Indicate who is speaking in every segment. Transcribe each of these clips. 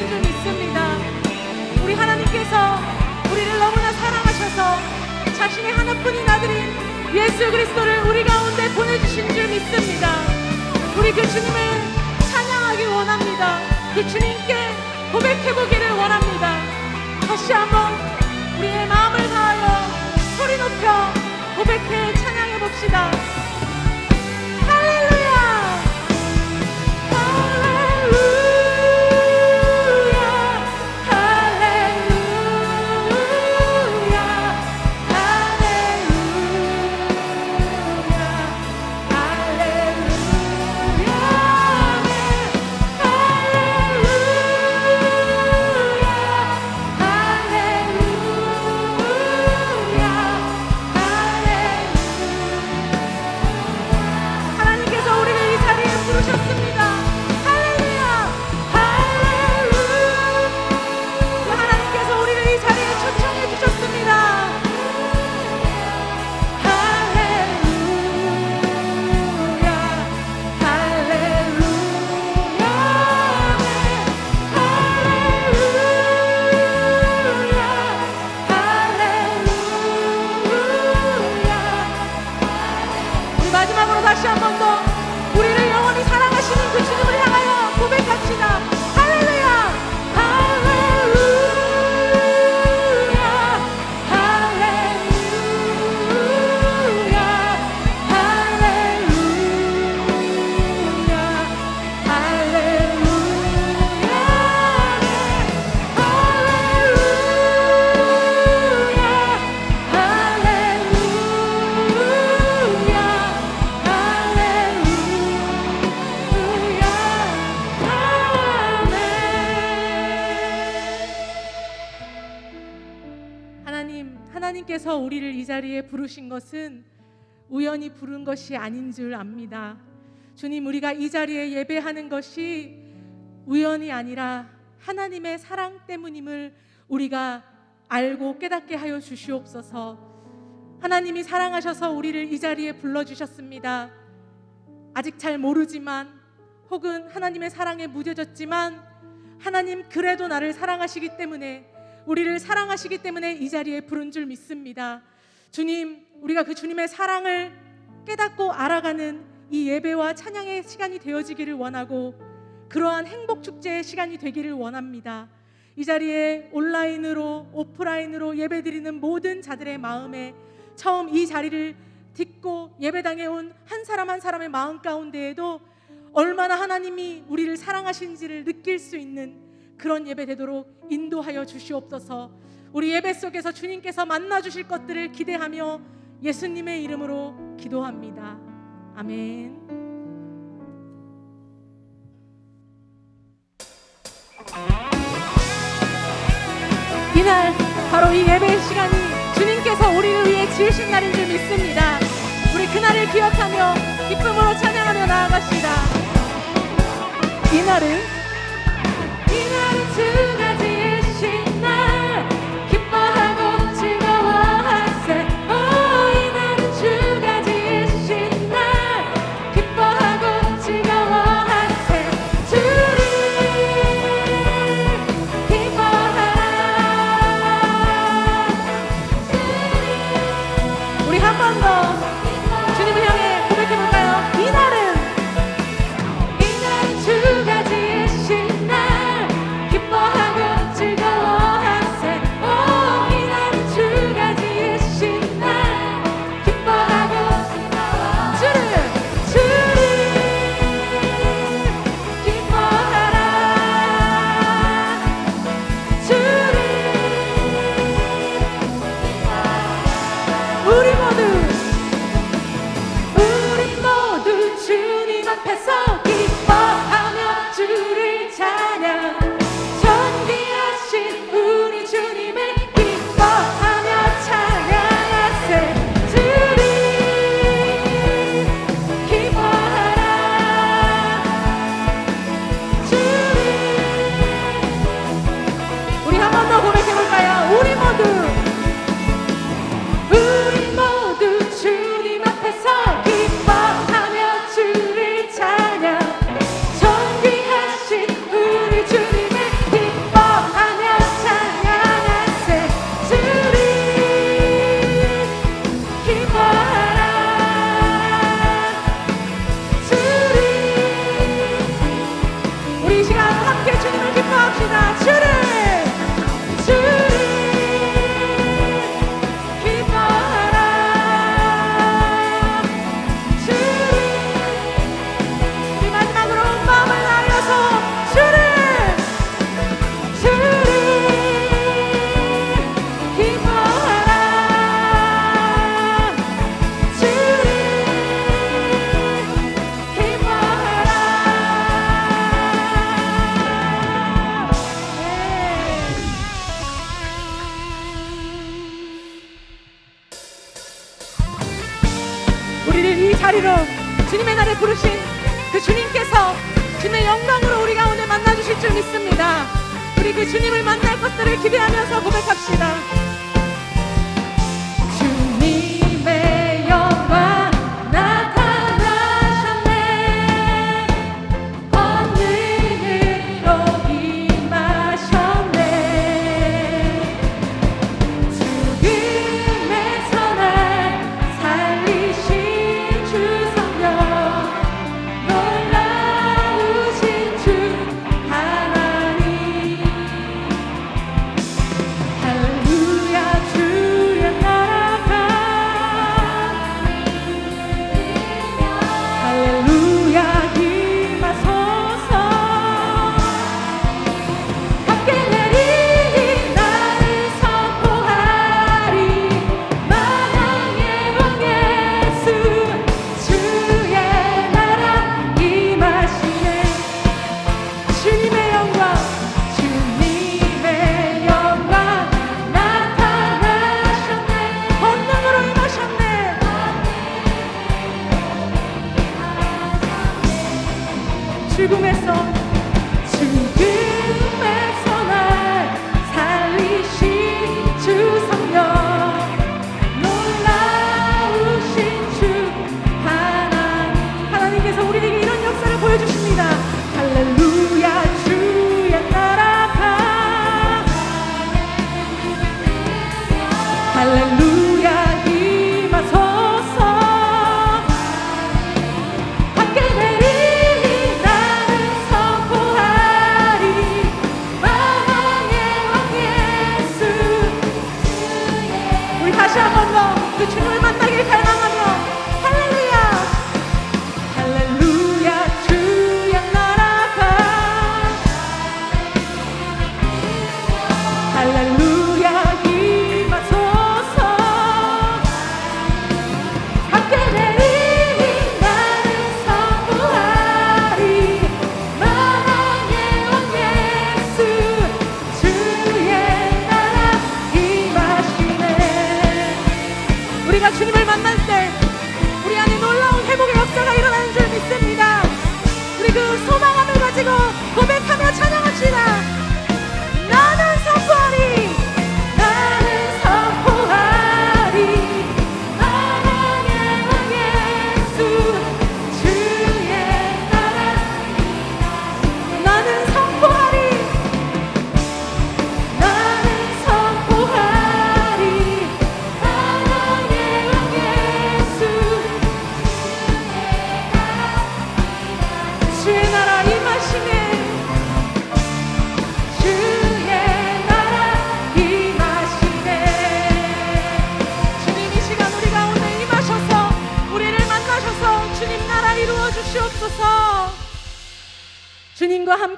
Speaker 1: 하나인 줄 믿습니다. 우리 하나님께서 우리를 너무나 사랑하셔서 자신의 하나뿐인 아들인 예수 그리스도를 우리 가운데 보내주신 줄 믿습니다. 우리 그 주님을 찬양하기 원합니다. 그 주님께 고백해보기를 원합니다. 다시 한번 우리의 마음을 다하여 소리 높여 고백해 찬양해봅시다. 자리에 부르신 것은 우연히 부른 것이 아닌 줄 압니다. 주님, 우리가 이 자리에 예배하는 것이 우연이 아니라 하나님의 사랑 때문임을 우리가 알고 깨닫게 하여 주시옵소서. 하나님이 사랑하셔서 우리를 이 자리에 불러주셨습니다. 아직 잘 모르지만 혹은 하나님의 사랑에 무뎌졌지만 하나님 그래도 나를 사랑하시기 때문에 우리를 사랑하시기 때문에 이 자리에 부른 줄 믿습니다. 주님, 우리가 그 주님의 사랑을 깨닫고 알아가는 이 예배와 찬양의 시간이 되어지기를 원하고 그러한 행복 축제의 시간이 되기를 원합니다. 이 자리에 온라인으로 오프라인으로 예배드리는 모든 자들의 마음에 처음 이 자리를 딛고 예배당에 온 한 사람 한 사람의 마음 가운데에도 얼마나 하나님이 우리를 사랑하신지를 느낄 수 있는 그런 예배 되도록 인도하여 주시옵소서. 우리 예배 속에서 주님께서 만나 주실 것들을 기대하며 예수님의 이름으로 기도합니다. 아멘. 이날 바로 이 예배 시간이 주님께서 우리를 위해 지으신 날인 줄 믿습니다. 우리 그날을 기억하며 기쁨으로 찬양하며 나아갑시다. 이날은 이날은 주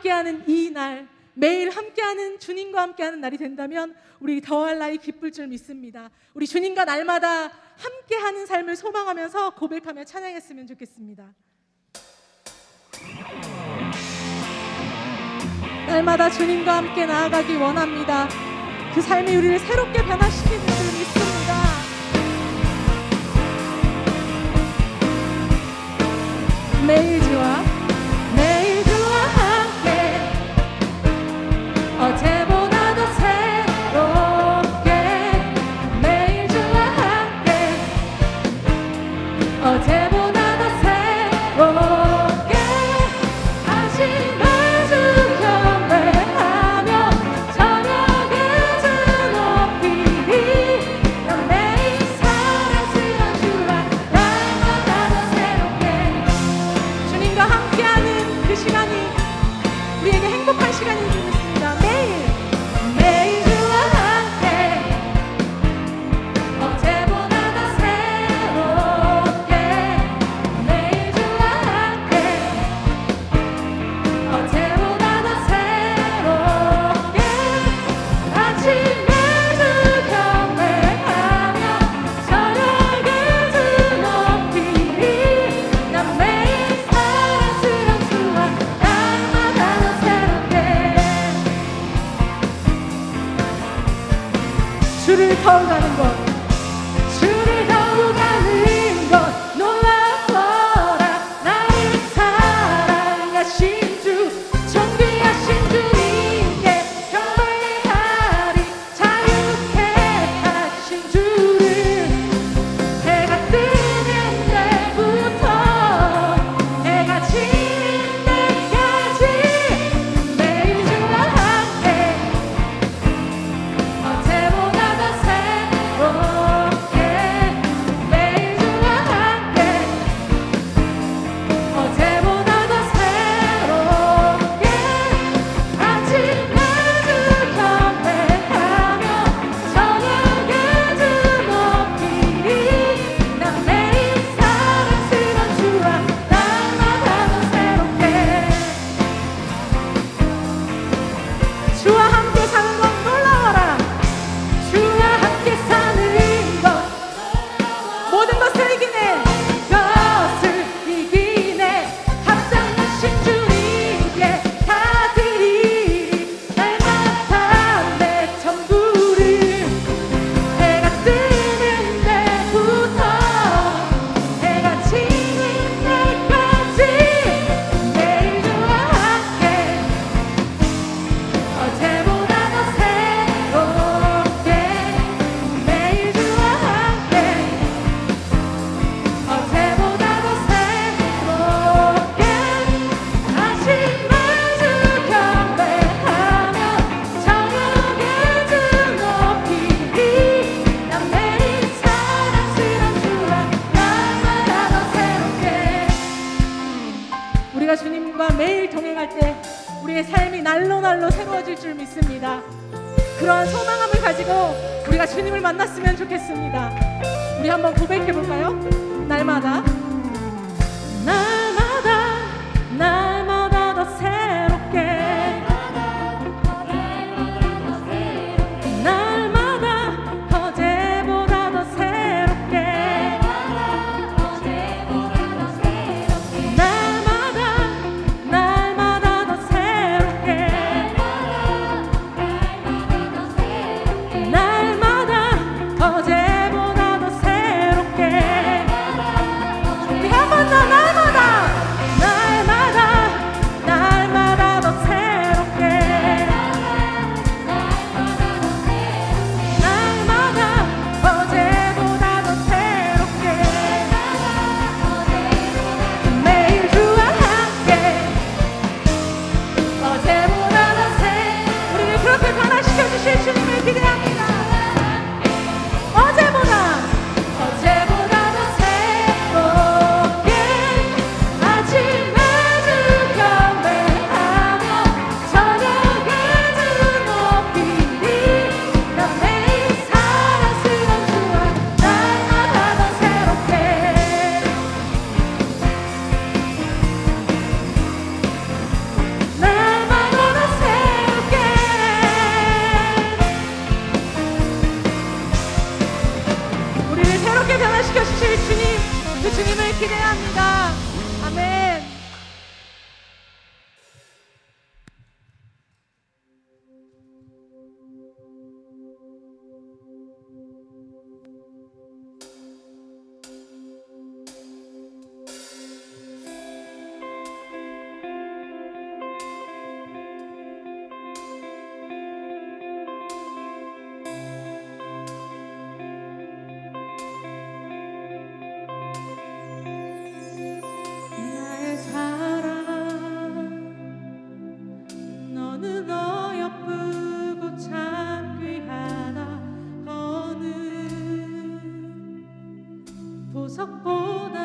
Speaker 1: 함께하는 이 날, 매일 함께하는 주님과 함께하는 날이 된다면 우리 더할 나위 기쁠 줄 믿습니다. 우리 주님과 날마다 함께하는 삶을 소망하면서 고백하며 찬양했으면 좋겠습니다. 날마다 주님과 함께 나아가기 원합니다. 그 삶이 우리를 새롭게 변화시키는 줄 믿습니다. 매일 주와 줄 믿습니다. 그러한 소망함을 가지고 우리가 주님을 만났으면 좋겠습니다. 우리 한번 고백해 볼까요? 날마다 보석보다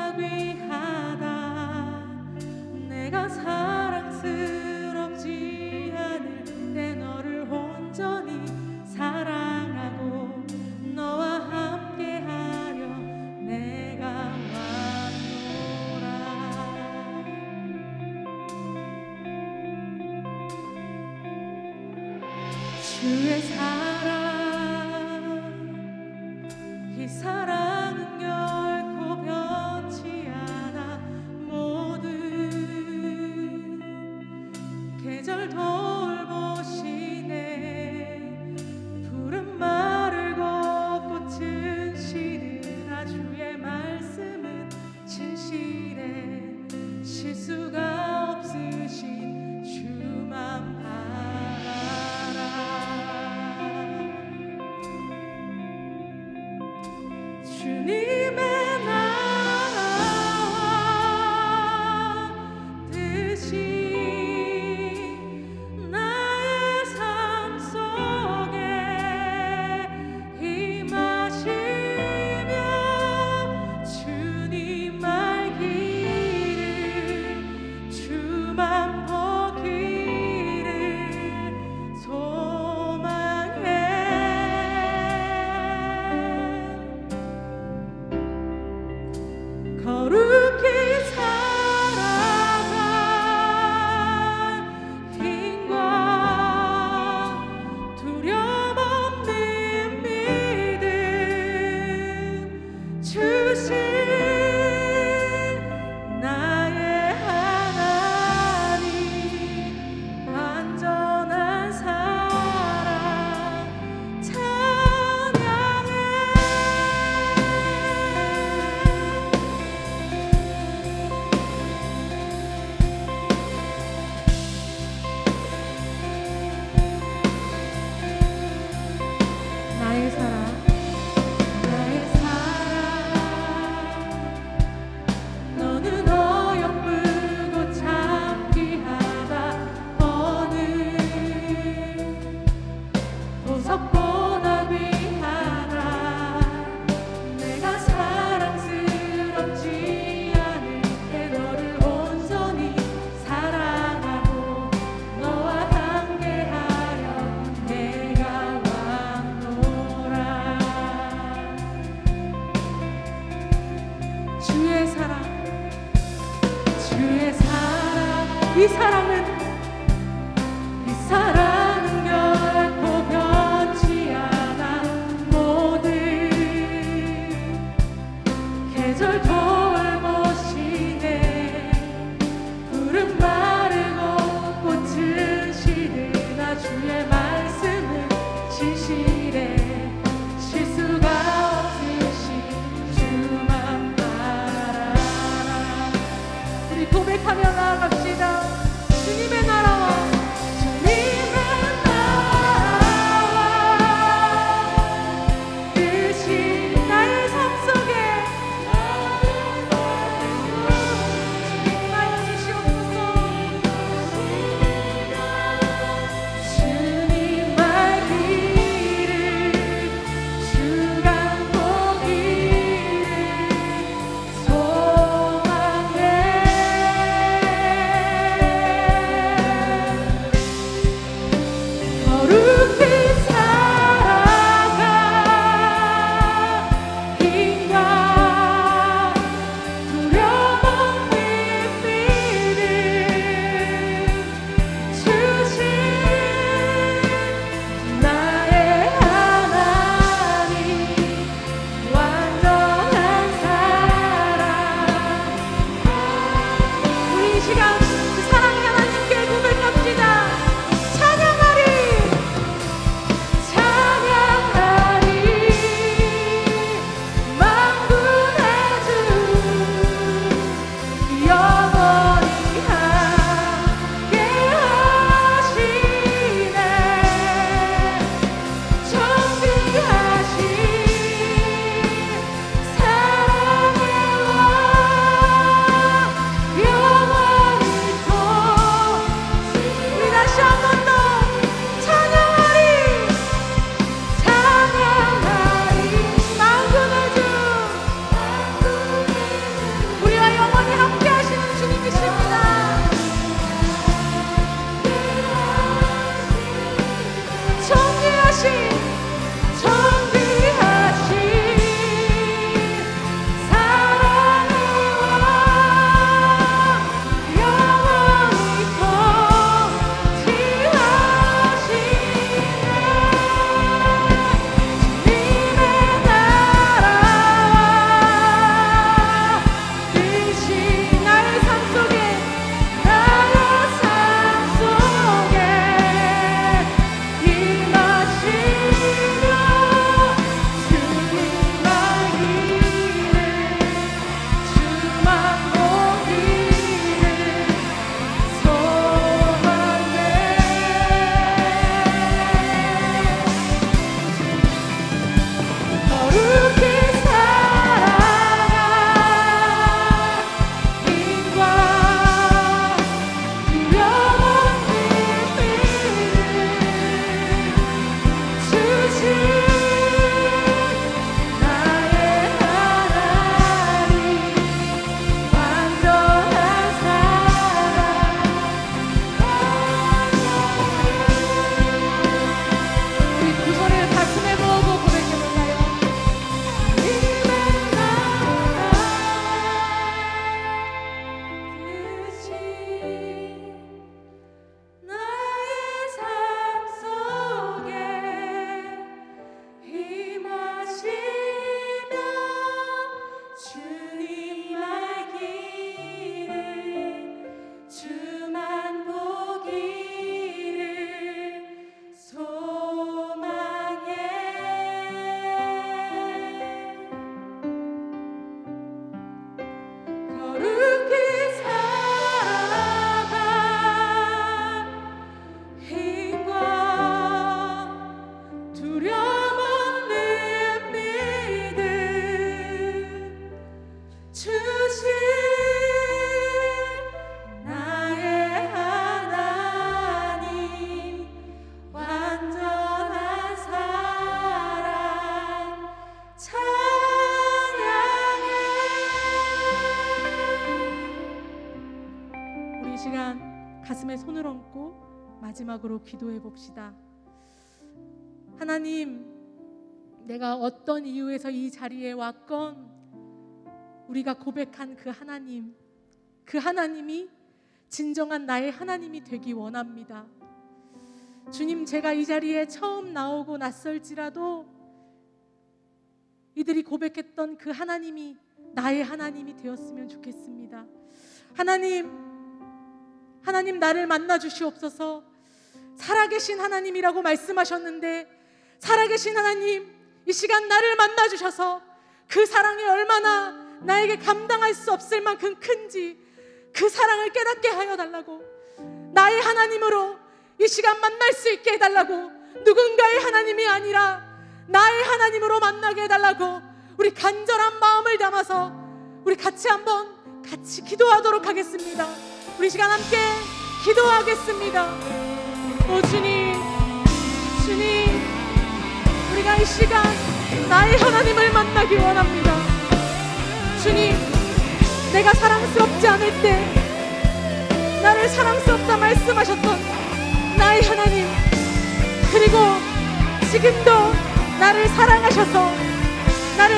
Speaker 1: need. 마지막으로 기도해 봅시다. 하나님, 내가 어떤 이유에서 이 자리에 왔건 우리가 고백한 그 하나님, 그 하나님이 진정한 나의 하나님이 되기 원합니다. 주님, 제가 이 자리에 처음 나오고 낯설지라도 이들이 고백했던 그 하나님이 나의 하나님이 되었으면 좋겠습니다. 하나님, 하나님 나를 만나 주시옵소서. 살아계신 하나님이라고 말씀하셨는데 살아계신 하나님 이 시간 나를 만나 주셔서 그 사랑이 얼마나 나에게 감당할 수 없을 만큼 큰지 그 사랑을 깨닫게 하여 달라고 나의 하나님으로 이 시간 만날 수 있게 해달라고 누군가의 하나님이 아니라 나의 하나님으로 만나게 해달라고 우리 간절한 마음을 담아서 우리 같이 한번 같이 기도하도록 하겠습니다. 우리 시간 함께 기도하겠습니다. 오 주님, 주님, 우리가 이 시간 나의 하나님을 만나기 원합니다. 주님, 내가 사랑스럽지 않을 때 나를 사랑스럽다 말씀하셨던 나의 하나님, 그리고 지금도 나를 사랑하셔서 나를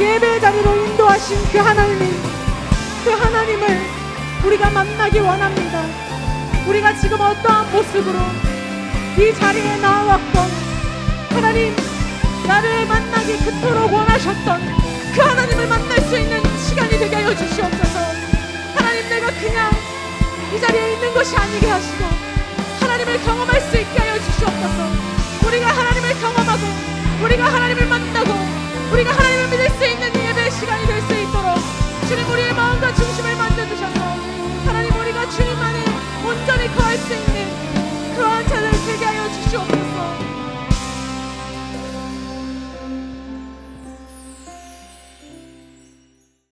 Speaker 1: 예배 자리로 인도하신 그 하나님, 그 하나님을 우리가 만나기 원합니다. 우리가 지금 어떠한 모습으로 이 자리에 나와왔건 하나님 나를 만나기 그토록 원하셨던 그 하나님을 만날 수 있는 시간이 되게 하여 주시옵소서. 하나님 내가 그냥 이 자리에 있는 것이 아니게 하시고 하나님을 경험할 수 있게 하여 주시옵소서. 우리가 하나님을 경험하고 우리가 하나님을 만나고 우리가 하나님을 믿을 수 있는 예배 시간이 될 수 있도록 주님 우리의 마음과 중심을 만져주셔서 하나님 우리가 주님 안에 온전히 거할 수 있는 Çok